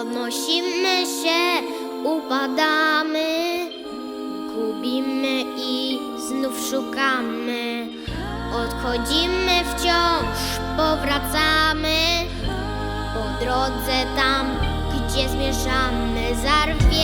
Podnosimy się, upadamy, gubimy i znów szukamy. Odchodzimy wciąż, powracamy po drodze tam, gdzie zmierzamy. Zarwiemy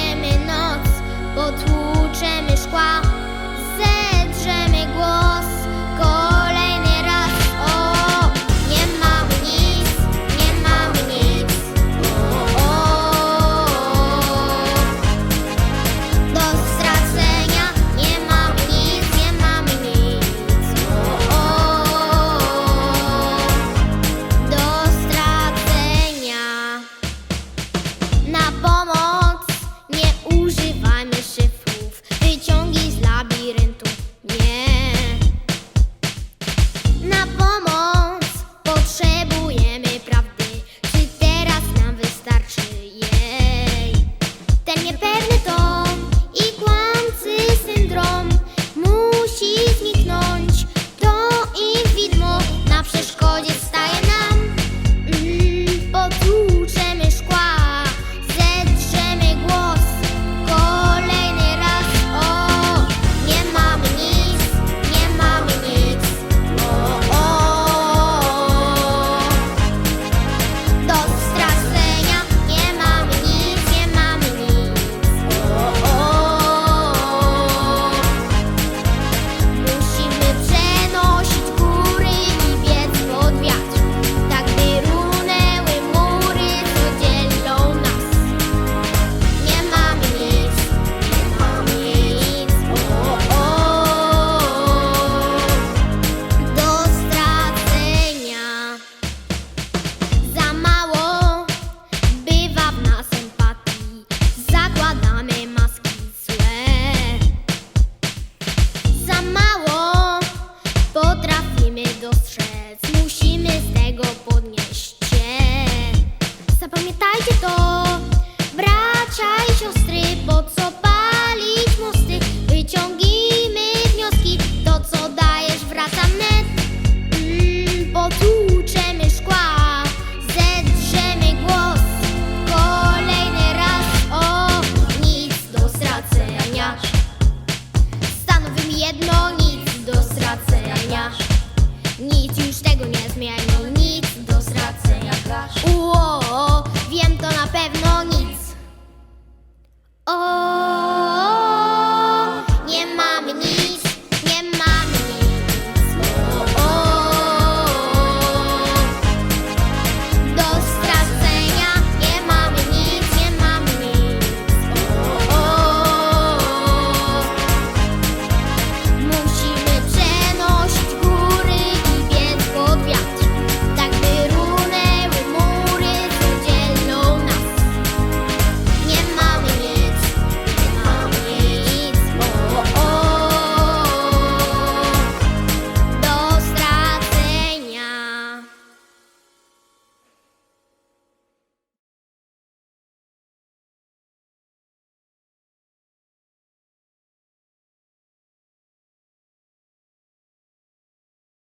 на помощь. musimy dostrzec, musimy z tego podnieść się. Zapamiętajcie to.